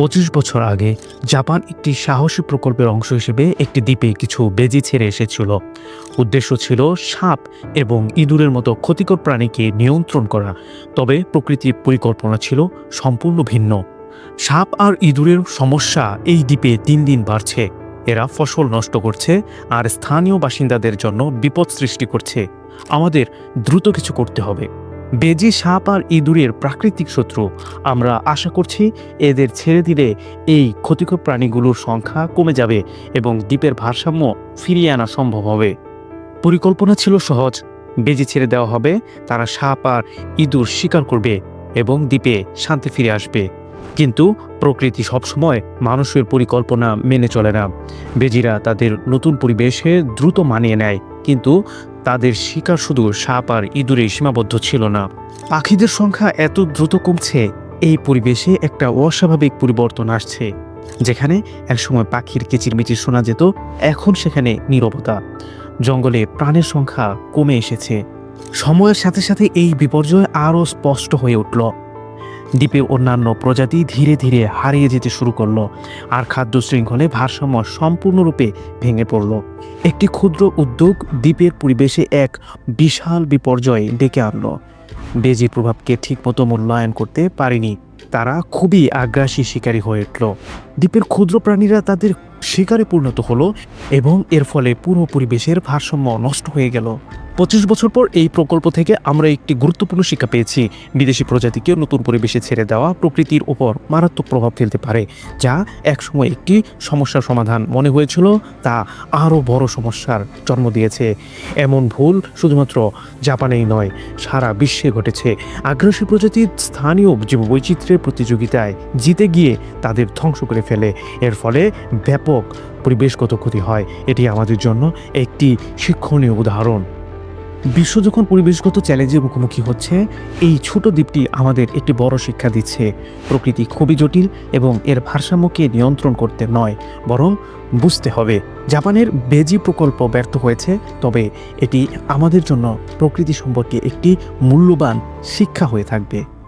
পঁচিশ বছর আগে জাপান একটি সাহসী প্রকল্পের অংশ হিসেবে একটি দ্বীপে কিছু বেজি ছেড়ে এসেছিল। উদ্দেশ্য ছিল সাপ এবং ইঁদুরের মতো ক্ষতিকর প্রাণীকে নিয়ন্ত্রণ করা, তবে প্রকৃতির পরিকল্পনা ছিল সম্পূর্ণ ভিন্ন। সাপ আর ইঁদুরের সমস্যা এই দ্বীপে দিন দিন বাড়ছে। এরা ফসল নষ্ট করছে আর স্থানীয় বাসিন্দাদের জন্য বিপদ সৃষ্টি করছে। আমাদের দ্রুত কিছু করতে হবে। বেজি সাপ আর ইঁদুরের প্রাকৃতিক শত্রু। আমরা আশা করছি এদের ছেড়ে দিলে এই ক্ষতিকর প্রাণীগুলোর সংখ্যা কমে যাবে এবং দ্বীপের ভারসাম্য ফিরিয়ে আনা সম্ভব হবে। পরিকল্পনা ছিল সহজ। বেজি ছেড়ে দেওয়া হবে, তারা সাপ আর ইঁদুর শিকার করবে এবং দ্বীপে শান্তি ফিরে আসবে। কিন্তু প্রকৃতি সবসময় মানুষের পরিকল্পনা মেনে চলে না। বেজিরা তাদের নতুন পরিবেশে দ্রুত মানিয়ে নেয়। কিন্তু তাদের শিকার শুধু সাপ আর ইঁদুরে সীমাবদ্ধ ছিল না। পাখিদের সংখ্যা এত দ্রুত কমছে, এই পরিবেশে একটা অস্বাভাবিক পরিবর্তন আসছে, যেখানে একসময় পাখির কিচিরমিচির শোনা যেত, এখন সেখানে নীরবতা। জঙ্গলে প্রাণের সংখ্যা কমে এসেছে। সময়ের সাথে সাথে এই বিপর্যয় আরও স্পষ্ট হয়ে উঠল। দ্বীপে অন্যান্য প্রজাতি ধীরে ধীরে হারিয়ে যেতে শুরু করল আর খাদ্য শৃঙ্খলে ভারসাম্য সম্পূর্ণরূপে ভেঙে পড়ল। একটি ক্ষুদ্র উদ্যোগ দ্বীপের পরিবেশে এক বিশাল বিপর্যয় ডেকে আনলো। বেজির প্রভাবকে ঠিকমতো মূল্যায়ন করতে পারেনি। তারা খুবই আগ্রাসী শিকারী হয়ে উঠল। দ্বীপের ক্ষুদ্র প্রাণীরা তাদের শিকারে পরিণত হলো এবং এর ফলে পুরো পরিবেশের ভারসাম্য নষ্ট হয়ে গেল। পঁচিশ বছর পর এই প্রকল্প থেকে আমরা একটি গুরুত্বপূর্ণ শিক্ষা পেয়েছি। বিদেশি প্রজাতিকে নতুন পরিবেশে ছেড়ে দেওয়া প্রকৃতির ওপর মারাত্মক প্রভাব ফেলতে পারে, যা একসময় একটি সমস্যার সমাধান মনে হয়েছিল, তা আরও বড় সমস্যার জন্ম দিয়েছে। এমন ভুল শুধুমাত্র জাপানেই নয়, সারা বিশ্বে ঘটেছে। আগ্রাসী প্রজাতির স্থানীয় জীববৈচিত্র্যের প্রতিযোগিতায় জিতে গিয়ে তাদের ধ্বংস করে ফেলে। এর ফলে ব্যাপক পরিবেশগত ক্ষতি হয়। এটি আমাদের জন্য একটি শিক্ষণীয় উদাহরণ। বিশ্ব যখন পরিবেশগত চ্যালেঞ্জের মুখোমুখি হচ্ছে, এই ছোট দ্বীপটি আমাদের একটি বড় শিক্ষা দিচ্ছে। প্রকৃতি খুবই জটিল এবং এর ভারসাম্যকে নিয়ন্ত্রণ করতে নয়, বরং বুঝতে হবে। জাপানের বেজি প্রকল্প ব্যর্থ হয়েছে, তবে এটি আমাদের জন্য প্রকৃতি সম্পর্কে একটি মূল্যবান শিক্ষা হয়ে থাকবে।